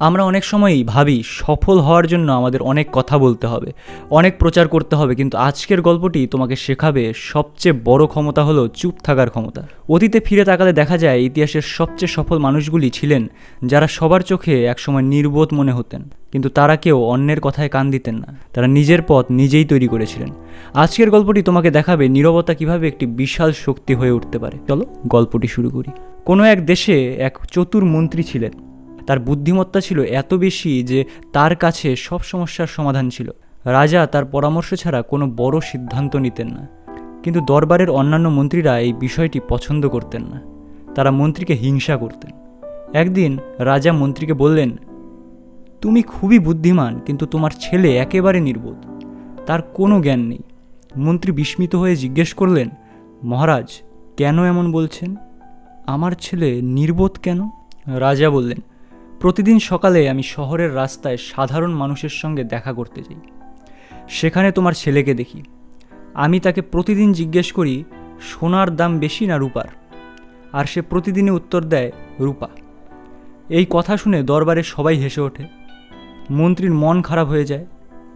আমরা অনেক সময়ই ভাবি সফল হওয়ার জন্য আমাদের অনেক কথা বলতে হবে, অনেক প্রচার করতে হবে, কিন্তু আজকের গল্পটি তোমাকে শেখাবে সবচেয়ে বড় ক্ষমতা হলো চুপ থাকার ক্ষমতা। অতীতে ফিরে তাকালে দেখা যায় ইতিহাসের সবচেয়ে সফল মানুষগুলি ছিলেন যারা সবার চোখে একসময় নির্বোধ মনে হতেন, কিন্তু তারা কেউ অন্যের কথায় কান দিতেন না, তারা নিজের পথ নিজেই তৈরি করেছিলেন। আজকের গল্পটি তোমাকে দেখাবে নীরবতা কীভাবে একটি বিশাল শক্তি হয়ে উঠতে পারে। চলো গল্পটি শুরু করি। কোনো এক দেশে এক চতুর মন্ত্রী ছিলেন। তার বুদ্ধিমত্তা ছিল এত বেশি যে তার কাছে সব সমস্যার সমাধান ছিল। রাজা তার পরামর্শ ছাড়া কোনো বড় সিদ্ধান্ত নিতেন না। কিন্তু দরবারের অন্যান্য মন্ত্রীরা এই বিষয়টি পছন্দ করতেন না। তারা মন্ত্রীকে হিংসা করতেন। একদিন রাজা মন্ত্রীকে বললেন, তুমি খুবই বুদ্ধিমান, কিন্তু তোমার ছেলে একেবারে নির্বোধ। তার কোনো জ্ঞান নেই। মন্ত্রী বিস্মিত হয়ে জিজ্ঞেস করলেন, মহারাজ, কেন এমন বলছেন? আমার ছেলে নির্বোধ কেন? রাজা বললেন প্রতিদিন সকালে আমি শহরের রাস্তায় সাধারণ মানুষের সঙ্গে দেখা করতে যাই। সেখানে তোমার ছেলেকে দেখি। আমি তাকে প্রতিদিন জিজ্ঞেস করি, সোনার দাম বেশি না রূপার? আর সে প্রতিদিনই উত্তর দেয়, রূপা। এই কথা শুনে দরবারে সবাই হেসে ওঠে। মন্ত্রীর মন খারাপ হয়ে যায়।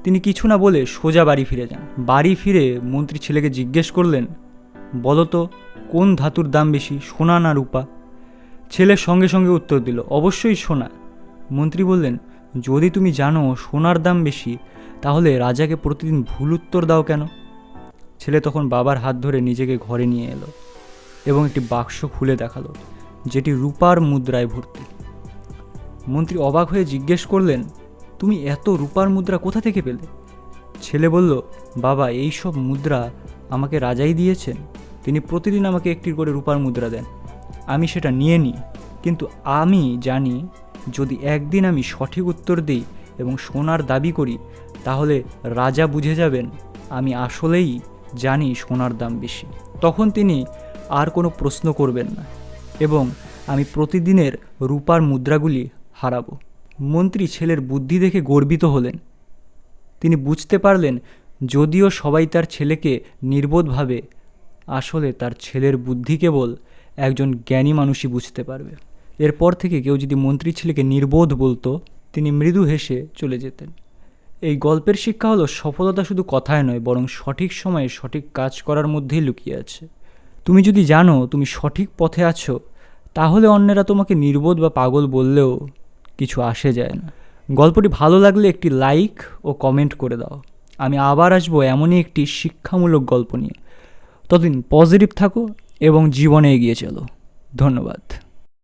তিনি কিছু না বলে সোজা বাড়ি ফিরে যান। বাড়ি ফিরে মন্ত্রী ছেলেকে জিজ্ঞেস করলেন, বলো তো, কোন ধাতুর দাম বেশি, সোনা না রূপা? ছেলে সঙ্গে সঙ্গে উত্তর দিল, অবশ্যই সোনা। মন্ত্রী বললেন, যদি তুমি জানো সোনার দাম বেশি, তাহলে রাজাকে প্রতিদিন ভুল উত্তর দাও কেন? ছেলে তখন বাবার হাত ধরে নিজেকে ঘরে নিয়ে এলো এবং একটি বাক্স খুলে দেখাল, যেটি রূপার মুদ্রায় ভর্তি। মন্ত্রী অবাক হয়ে জিজ্ঞেস করলেন, তুমি এত রূপার মুদ্রা কোথা থেকে পেলে? ছেলে বলল, বাবা, এই সব মুদ্রা আমাকে রাজাই দিয়েছেন। তিনি প্রতিদিন আমাকে একটি করে রূপার মুদ্রা দেন। আমি সেটা নিয়ে নিই। কিন্তু আমি জানি, যদি একদিন আমি সঠিক উত্তর দিই এবং সোনার দাবি করি, তাহলে রাজা বুঝে যাবেন, আমি আসলেই জানি সোনার দাম বেশি। তখন তিনি আর কোনো প্রশ্ন করবেন না এবং আমি প্রতিদিনের রূপার মুদ্রাগুলি হারাবো। মন্ত্রী ছেলের বুদ্ধি দেখে গর্বিত হলেন। তিনি বুঝতে পারলেন, যদিও সবাই তার ছেলেকে নির্বোধ ভাবে আসলে তার ছেলের বুদ্ধি কেবল একজন জ্ঞানী মানুষই বুঝতে পারবে। এরপর থেকে কেউ যদি মন্ত্রী ছেলেকে নির্বোধ বলতো, তিনি মৃদু হেসে চলে যেতেন। এই গল্পের শিক্ষা হলো সফলতা শুধু কথায় নয়, বরং সঠিক সময়ে সঠিক কাজ করার মধ্যেই লুকিয়ে আছে। তুমি যদি জানো তুমি সঠিক পথে আছো, তাহলে অন্যেরা তোমাকে নির্বোধ বা পাগল বললেও কিছু আসে যায় না। গল্পটি ভালো লাগলে একটি লাইক ও কমেন্ট করে দাও। আমি আবার আসব এমনই একটি শিক্ষামূলক গল্প নিয়ে। ততদিন পজিটিভ থাকো এবং জীবনে এগিয়ে চলো। ধন্যবাদ।